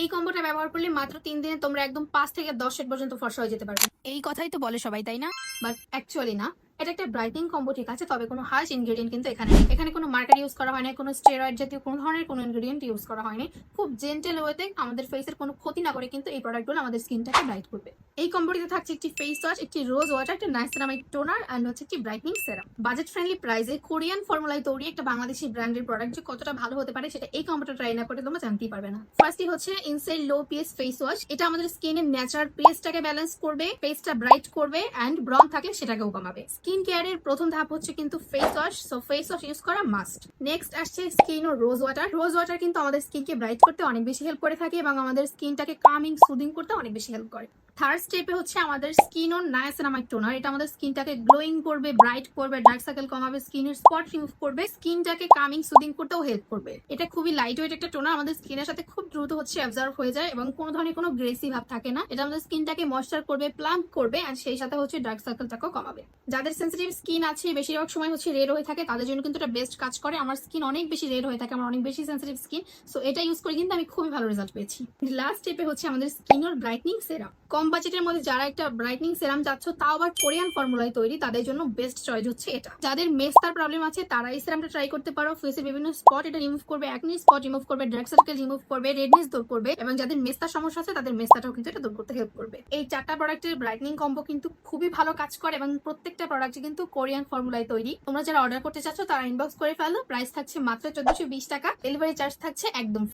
এই কম্বোটা ব্যবহার করলে মাত্র তিন দিনে তোমরা একদম পাঁচ থেকে দশ সেট পর্যন্ত ফর্সা হয়ে যেতে পারবে। এই কথাই তো বলে সবাই তাই না? বাট অ্যাকচুয়ালি না। এটা একটা ব্রাইটিং কম্বো ঠিক আছে? তবে কোনো হার্শ ইনগ্রেডিয়েন্ট কিন্তু এখানে এখানে কোনো মার্কার ইউজ করা হয় না কোনো স্টেরয়েড জাতীয় কোনো ধরনের কোনো ইনগ্রেডিয়েন্ট ইউজ করা হয়নি। খুব জেন্টেল ওয়েতে আমাদের ফেসের কোনো ক্ষতি না করে কিন্তু এই প্রোডাক্টগুলো আমাদের স্কিনটাকে ব্রাইট করবে। এই কম্বোটিতে থাকছে একটি ফেস ওয়াশ একটি রোজ ওয়াটার একটা নাইসেরামিক টোনার অ্যান্ড হচ্ছে একটি ব্রাইটনিং সেরাম বাজেট ফ্রেন্ডলি প্রাইসে কোরিয়ান ফর্মুলায় তৈরি একটা বাংলাদেশি ব্র্যান্ডের প্রোডাক্ট যে কতটা ভালো হতে পারে সেটা এই কম্বোটা ট্রাই না করে তোমরা জানতেই পারবে না। ফার্স্টই হচ্ছে ইনসাইড লো পিএস ফেস ওয়াশ এটা আমাদের স্কিনের ন্যাচারাল পিএসটাকে ব্যালেন্স করবে ফেসটা ব্রাইট করবে অ্যান্ড ব্রন থাকলে সেটাকেও কমাবে। কেয়ারের প্রথম ধাপ হচ্ছে কিন্তু face wash so face wash use করা মাস্ট নেক্সট আসছে স্কিন ও রোজ ওয়াটার রোজ ওয়াটার কিন্তু আমাদের স্কিনকে ব্রাইট করতে অনেক বেশি হেল্প করে থাকে এবং আমাদের স্কিনটাকে কামিং সুদিং করতে অনেক বেশি হেল্প করে। থার্ড স্টেপে হচ্ছে আমাদের স্কিন ও নায়াসিনামাইড টোনার এটা আমাদের স্কিনটাকে গ্লোয়িং করবে ব্রাইট করবে ডার্ক সার্কেল কমাবে স্কিনের স্পট রিমুভ করবে স্কিনটাকে কামিং সুদিং করতেও হেল্প করবে। এটা খুবই লাইট ওয়েট একটা টোনার আমাদের স্কিনের সাথে খুব দ্রুত হচ্ছে অ্যাবজর্ভ হয়ে যায় এবং কোনো ধরনের কোনো গ্রেসি ভাব থাকে না। এটা আমাদের স্কিনটাকে ময়শ্চার করবে প্লাম্প করবে আর সেই সাথে হচ্ছে ডার্ক সার্কেলটাকেও কমাবে। যাদের সেন্সিটিভ স্কিন আছে, বেশিরভাগ সময় হচ্ছে রেড হয়ে থাকে, তাদের জন্য কিন্তু এটা বেস্ট কাজ করে। আমার স্কিন অনেক বেশি রেড হয়ে থাকে, আমার অনেক বেশি সেন্সিটিভ স্কিন সো এটা ইউজ করে কিন্তু আমি খুবই ভালো রেজাল্ট পেয়েছি। লাস্ট স্টেপে হচ্ছে আমাদের স্কিন ওর ব্রাইটনিং সেরাম কম বাজেটের মধ্যে যারা একটা ব্রাইটনিং সেরাম চাচ্ছ তাও আবার কোরিয়ান ফর্মুলায় তৈরি, তাদের জন্য বেস্ট চয়েস হচ্ছে এটা। যাদের মেস্তার প্রবলেম আছে, তারা এই সেরামটা ট্রাই করতে পারো। ফেসের বিভিন্ন স্পট এটা রিমুভ করবে একনি স্পট রিমুভ করবে ডার্ক সার্কেল রিমুভ করবে রেডনেস দূর করবে এবং যাদের মেস্তার সমস্যা আছে, তাদের মেস্তাটাও কিন্তু এটা দূর করতে হেল্প করবে। এই চারটা প্রোডাক্টের ব্রাইটনিং কম্বো কিন্তু খুবই ভালো কাজ করে এবং প্রত্যেকটা প্রোডাক্ট কিন্তু কোরিয়ান ফর্মুলায় তৈরি। তোমরা যারা অর্ডার করতে চাচ্ছ, তারা ইনবক্স করে ফেলো। প্রাইস থাকছে মাত্র চোদ্দশো টাকা। ডেলিভারি চার্জ থাকছে একদম